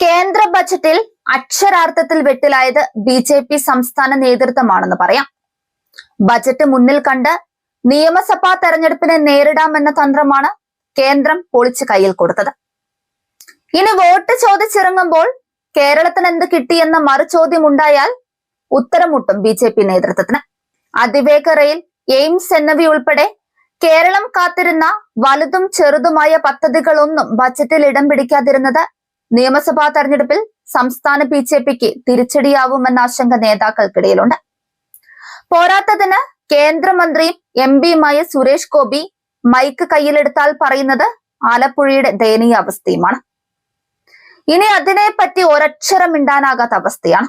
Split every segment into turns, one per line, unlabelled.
കേന്ദ്ര ബജറ്റിൽ അക്ഷരാർത്ഥത്തിൽ വെട്ടിലായത് ബി ജെ പി സംസ്ഥാന നേതൃത്വമാണെന്ന് പറയാം. ബജറ്റ് മുന്നിൽ കണ്ട് നിയമസഭാ തെരഞ്ഞെടുപ്പിനെ നേരിടാമെന്ന തന്ത്രമാണ് കേന്ദ്രം പൊളിച്ച് കയ്യിൽ കൊടുത്തത്. ഇനി വോട്ട് ചോദിച്ചിറങ്ങുമ്പോൾ കേരളത്തിന് എന്ത് കിട്ടിയെന്ന മറുചോദ്യം ഉണ്ടായാൽ ഉത്തരമുട്ടും ബി ജെ പി നേതൃത്വത്തിന്. അതിവേഗ റെയിൽ എയിംസ് എന്നിവയുൾപ്പെടെ കേരളം കാത്തിരുന്ന വലുതും ചെറുതുമായ പദ്ധതികളൊന്നും ബജറ്റിൽ ഇടം പിടിക്കാതിരുന്നത് നിയമസഭാ തെരഞ്ഞെടുപ്പിൽ സംസ്ഥാന ബി ജെ പിക്ക് തിരിച്ചടിയാവുമെന്ന ആശങ്ക നേതാക്കൾക്കിടയിലുണ്ട്. പോരാത്തതിന് കേന്ദ്രമന്ത്രിയും എം പിയുമായ സുരേഷ് ഗോപി മൈക്ക് കയ്യിലെടുത്താൽ പറയുന്നത് ആലപ്പുഴയുടെ ദയനീയ അവസ്ഥയുമാണ്. ഇനി അതിനെപ്പറ്റി ഒരക്ഷരം മിണ്ടാനാകാത്ത അവസ്ഥയാണ്.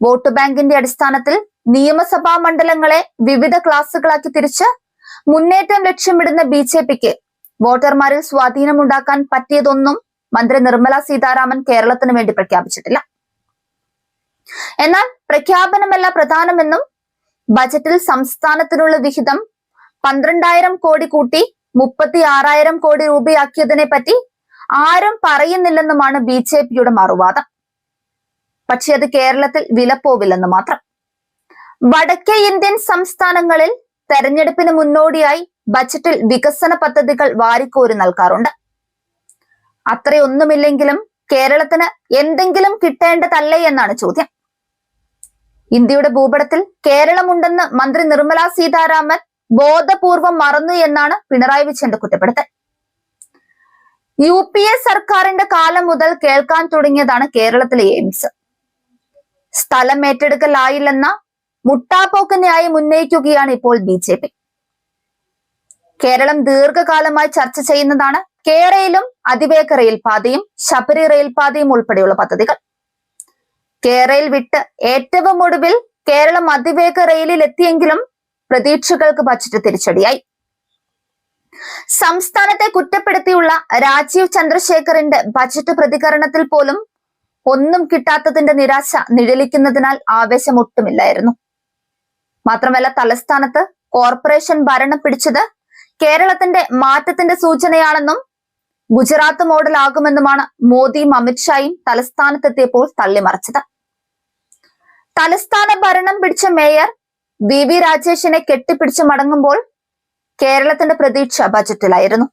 വോട്ട് ബാങ്കിന്റെ അടിസ്ഥാനത്തിൽ നിയമസഭാ മണ്ഡലങ്ങളെ വിവിധ ക്ലാസുകളാക്കി തിരിച്ച് മുന്നേറ്റം ലക്ഷ്യമിടുന്ന ബി ജെ പിക്ക് വോട്ടർമാരിൽ സ്വാധീനമുണ്ടാക്കാൻ പറ്റിയതൊന്നും മന്ത്രി നിർമ്മല സീതാരാമൻ കേരളത്തിന് വേണ്ടി പ്രഖ്യാപിച്ചിട്ടില്ല. എന്നാൽ പ്രഖ്യാപനമല്ല പ്രധാനമെന്നും ബജറ്റിൽ സംസ്ഥാനത്തിനുള്ള വിഹിതം പന്ത്രണ്ടായിരം കോടി കൂട്ടി മുപ്പത്തി ആറായിരം കോടി രൂപയാക്കിയതിനെ പറ്റി ആരും പറയുന്നില്ലെന്നുമാണ് ബി ജെ പിയുടെ മറുവാദം. പക്ഷെ അത് കേരളത്തിൽ വിലപ്പോവില്ലെന്ന് മാത്രം. വടക്കേ ഇന്ത്യൻ സംസ്ഥാനങ്ങളിൽ തെരഞ്ഞെടുപ്പിന് മുന്നോടിയായി ബജറ്റിൽ വികസന പദ്ധതികൾ വാരിക്കോരി നൽകാറുണ്ട്. അത്രയൊന്നുമില്ലെങ്കിലും കേരളത്തിന് എന്തെങ്കിലും കിട്ടേണ്ടതല്ലേ എന്നാണ് ചോദ്യം. ഇന്ത്യയുടെ ഭൂപടത്തിൽ കേരളമുണ്ടെന്ന് മന്ത്രി നിർമ്മല സീതാരാമൻ ബോധപൂർവം മറന്നു എന്നാണ് പിണറായി വിജയന്റെ കുറ്റപ്പെടുത്തൽ. യു പി എ സർക്കാരിന്റെ കാലം മുതൽ കേൾക്കാൻ തുടങ്ങിയതാണ് കേരളത്തിലെ എയിംസ്. സ്ഥലം ഏറ്റെടുക്കലായില്ലെന്ന മുട്ടാപ്പോക്ക് ന്യായം ഉന്നയിക്കുകയാണ് ഇപ്പോൾ ബി കേരളം ദീർഘകാലമായി ചർച്ച ചെയ്യുന്നതാണ് കേരളയിലും അതിവേഗ റെയിൽപാതയും ശബരി റെയിൽപാതയും ഉൾപ്പെടെയുള്ള പദ്ധതികൾ. കേരയിൽ വിട്ട് ഏറ്റവും ഒടുവിൽ കേരളം അതിവേഗ റെയിലിൽ എത്തിയെങ്കിലും പ്രതീക്ഷകൾക്ക് ബജറ്റ് തിരിച്ചടിയായി. സംസ്ഥാനത്തെ കുറ്റപ്പെടുത്തിയുള്ള രാജീവ് ചന്ദ്രശേഖറിന്റെ ബജറ്റ് പ്രതികരണത്തിൽ പോലും ഒന്നും കിട്ടാത്തതിന്റെ നിരാശ നിഴലിക്കുന്നതിനാൽ ആവേശം ഒട്ടുമില്ലായിരുന്നു മാത്രമല്ല തലസ്ഥാനത്ത് കോർപ്പറേഷൻ ഭരണം പിടിച്ചത് കേരളത്തിന്റെ മാറ്റത്തിന്റെ സൂചനയാണെന്നും ഗുജറാത്ത് മോഡലാകുമെന്നുമാണ് മോദിയും അമിത്ഷായും തലസ്ഥാനത്തെത്തിയപ്പോൾ തള്ളിമറിച്ചത്. തലസ്ഥാന ഭരണം പിടിച്ച മേയർ വി വി രാജേഷിനെ കെട്ടിപ്പിടിച്ച് മടങ്ങുമ്പോൾ കേരളത്തിന്റെ പ്രതീക്ഷ ബജറ്റിലായിരുന്നു.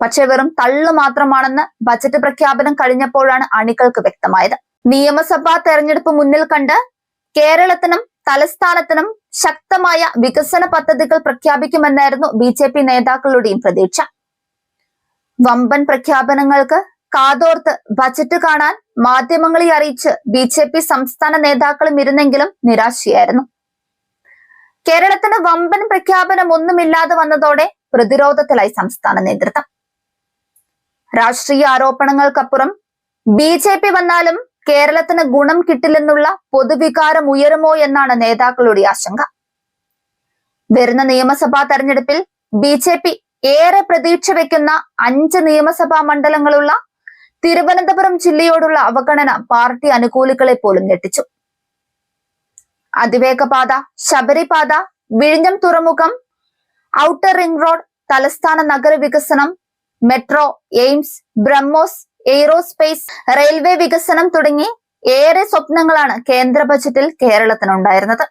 പക്ഷെ വെറും തള്ളു മാത്രമാണെന്ന് ബജറ്റ് പ്രഖ്യാപനം കഴിഞ്ഞപ്പോഴാണ് അണികൾക്ക് വ്യക്തമായത്. നിയമസഭാ തെരഞ്ഞെടുപ്പ് മുന്നിൽ കണ്ട് കേരളത്തിനും തലസ്ഥാനത്തിനും ശക്തമായ വികസന പദ്ധതികൾ പ്രഖ്യാപിക്കുമെന്നായിരുന്നു ബി നേതാക്കളുടെയും പ്രതീക്ഷ. വമ്പൻ പ്രഖ്യാപനങ്ങൾക്ക് കാതോർത്ത് ബജറ്റ് കാണാൻ മാധ്യമങ്ങളെ അറിയിച്ച് ബി ജെ പി സംസ്ഥാന നേതാക്കളും ഇരുന്നെങ്കിലും നിരാശയായിരുന്നു. കേരളത്തിന് വമ്പൻ പ്രഖ്യാപനം ഒന്നുമില്ലാതെ വന്നതോടെ പ്രതിരോധത്തിലായി സംസ്ഥാന നേതൃത്വം. രാഷ്ട്രീയ ആരോപണങ്ങൾക്കപ്പുറം ബി ജെ പി വന്നാലും കേരളത്തിന് ഗുണം കിട്ടില്ലെന്നുള്ള പൊതുവികാരം ഉയരുമോ എന്നാണ് നേതാക്കളുടെ ആശങ്ക. വരുന്ന നിയമസഭാ തെരഞ്ഞെടുപ്പിൽ ബി ജെ പി ഏറെ പ്രതീക്ഷ വെക്കുന്ന അഞ്ച് നിയമസഭാ മണ്ഡലങ്ങളുള്ള തിരുവനന്തപുരം ജില്ലയോടുള്ള അവഗണന പാർട്ടി അനുകൂലികളെ പോലും ഞെട്ടിച്ചു. അതിവേഗപാത ശബരിപാത വിഴിഞ്ഞം തുറമുഖം ഔട്ടർ റിംഗ് റോഡ് തലസ്ഥാന നഗര വികസനം metro AIIMS BrahMos aerospace railway വികസനം തുടങ്ങി ഏറെ സ്വപ്നങ്ങളാണ് കേന്ദ്ര ബജറ്റിൽ കേരളത്തിനുണ്ടായിരുന്നത്.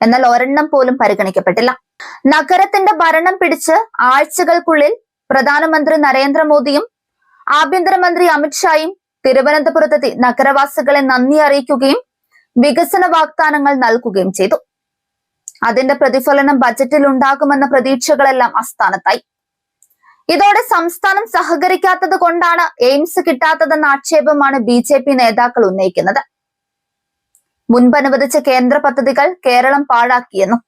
എന്നാൽ ഒരെണ്ണം പോലും പരിഗണിക്കപ്പെട്ടില്ല. നഗരത്തിന്റെ ഭരണം പിടിച്ച് ആഴ്ചകൾക്കുള്ളിൽ പ്രധാനമന്ത്രി നരേന്ദ്രമോദിയും ആഭ്യന്തരമന്ത്രി അമിത്ഷായും തിരുവനന്തപുരത്തെത്തി നഗരവാസികളെ നന്ദി അറിയിക്കുകയും വികസന വാഗ്ദാനങ്ങൾ നൽകുകയും ചെയ്തു. അതിന്റെ പ്രതിഫലനം ബജറ്റിൽ ഉണ്ടാകുമെന്ന പ്രതീക്ഷകളെല്ലാം അസ്ഥാനത്തായി ഇതോടെ സംസ്ഥാനം സഹകരിക്കാത്തത് കൊണ്ടാണ് എയിംസ് കിട്ടാത്തതെന്ന ആക്ഷേപമാണ് ബി ജെ പി നേതാക്കൾ ഉന്നയിക്കുന്നത്. മുൻപ് അനുവദിച്ച കേന്ദ്ര പദ്ധതികൾ കേരളം പാഴാക്കിയെന്നും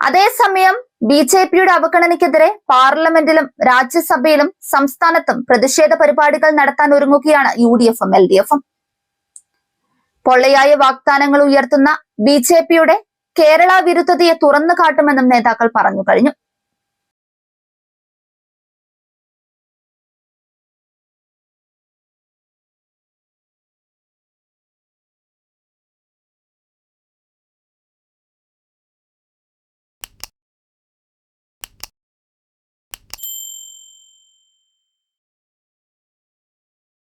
അതേസമയം ബി ജെ പിയുടെ അവഗണനയ്ക്കെതിരെ പാർലമെന്റിലും രാജ്യസഭയിലും സംസ്ഥാനത്തും പ്രതിഷേധ പരിപാടികൾ നടത്താൻ ഒരുങ്ങുകയാണ് യു ഡി എഫും എൽ ഡി എഫും. പൊള്ളയായ വാഗ്ദാനങ്ങൾ ഉയർത്തുന്ന ബി ജെ പിയുടെ കേരള വിരുദ്ധതയെ തുറന്നു കാട്ടുമെന്നും നേതാക്കൾ പറഞ്ഞു കഴിഞ്ഞു.